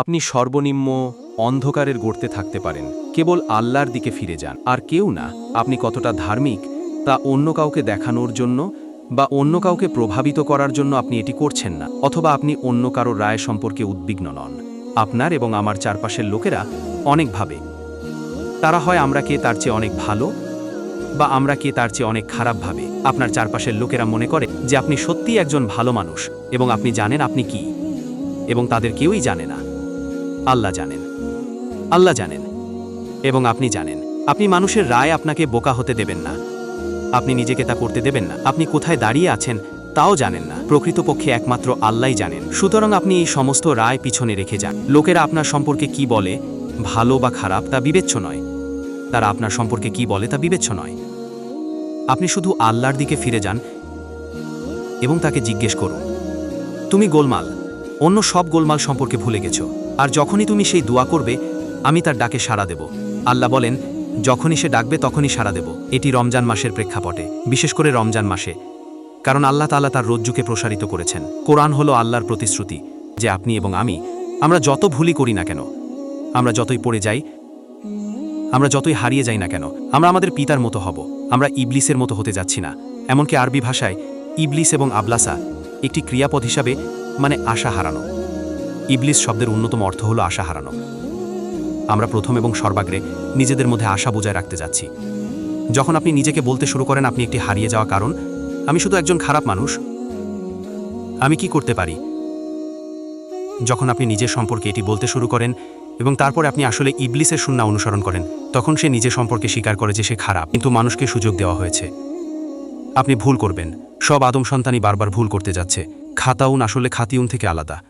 আপনি সর্বনিম্ন অন্ধকারের গড়তে থাকতে পারেন, কেবল আল্লাহর দিকে ফিরে যান। আর কেউ না, আপনি কতটা ধার্মিক, তা অন্য কাউকে দেখানোর জন্য বা অন্য কাউকে প্রভাবিত করার জন্য আপনি এটি করছেন না, অথবা আপনি অন্য কারও রায় সম্পর্কে উদ্বিগ্ন নন। আপনার এবং আমার চারপাশের লোকেরা অনেক ভাবে। তারা হয় আমরা কে তার চেয়ে অনেক ভালো বা আমরা কে তার চেয়ে অনেক খারাপ ভাবে। আপনার চারপাশের লোকেরা মনে করে যে আপনি সত্যিই একজন ভালো মানুষ এবং আপনি জানেন আপনি কি এবং তাদের কেউই জানে না। আল্লাহ জানেন। আল্লাহ জানেন। এবং আপনি জানেন, আপনি মানুষের রায় আপনাকে বোকা হতে দেবেন না। আপনি নিজেকে তা করতে দেবেন না। আপনি কোথায় দাঁড়িয়ে আছেন তাও জানেন না। প্রকৃতপক্ষে একমাত্র আল্লাহই জানেন। সুতরাং আপনি এই সমস্ত রায় পিছনে রেখে যান। লোকেরা আপনার সম্পর্কে কি বলে, ভালো বা খারাপ, তা বিবেচ্য নয়। তারা আপনার সম্পর্কে কি বলে, তা বিবেচ্য নয়। আপনি শুধু আল্লাহর দিকে ফিরে যান এবং তাকে জিজ্ঞেস করুন, তুমি গোলমাল? অন্য সব গোলমাল সম্পর্কে ভুলে গেছো? আর যখনই তুমি সেই দোয়া করবে, আমি তার ডাকে সাড়া দেব। আল্লাহ বলেন, যখনই সে ডাকবে, তখনই সাড়া দেব। এটি রমজান মাসের প্রেক্ষাপটে, বিশেষ করে রমজান মাসে। কারণ আল্লাহ তাআলা তার রজ্জুকে প্রসারিত করেছেন। কোরআন হলো আল্লাহর প্রতিশ্রুতি, যে আপনি এবং আমি, আমরা যত ভুলই করি না কেন, আমরা যতই পড়ে যাই, আমরা যতই হারিয়ে যাই না কেন, আমরা আমাদের পিতার মতো হব, আমরা ইবলিসের মতো হতে যাচ্ছি না। এমনকি আরবি ভাষায়, ইবলিস এবং আবলাসা একটি ক্রিয়াপদ হিসাবে মানে আশা হারানো। ইবলিস শব্দের অন্যতম অর্থ হলো আশা হারানো। আমরা প্রথম এবং সর্বাগ্রে নিজেদের মধ্যে আশা বজায় রাখতে যাচ্ছি। যখন আপনি নিজেকে বলতে শুরু করেন আপনি একটি হারিয়ে যাওয়া কারণ, আমি শুধু একজন খারাপ মানুষ। আমি কি করতে পারি? যখন আপনি নিজের সম্পর্কে এটি বলতে শুরু করেন এবং তারপর আপনি আসলে ইবলিসের শূন্য অনুসরণ করেন, তখন সে নিজের সম্পর্কে স্বীকার করে যে সে খারাপ, কিন্তু মানুষকে সুযোগ দেওয়া হয়েছে। আপনি ভুল করবেন। সব আদম সন্তানই বারবার ভুল করতে যাচ্ছে। খাতাউন আসলে খাতিউন থেকে আলাদা।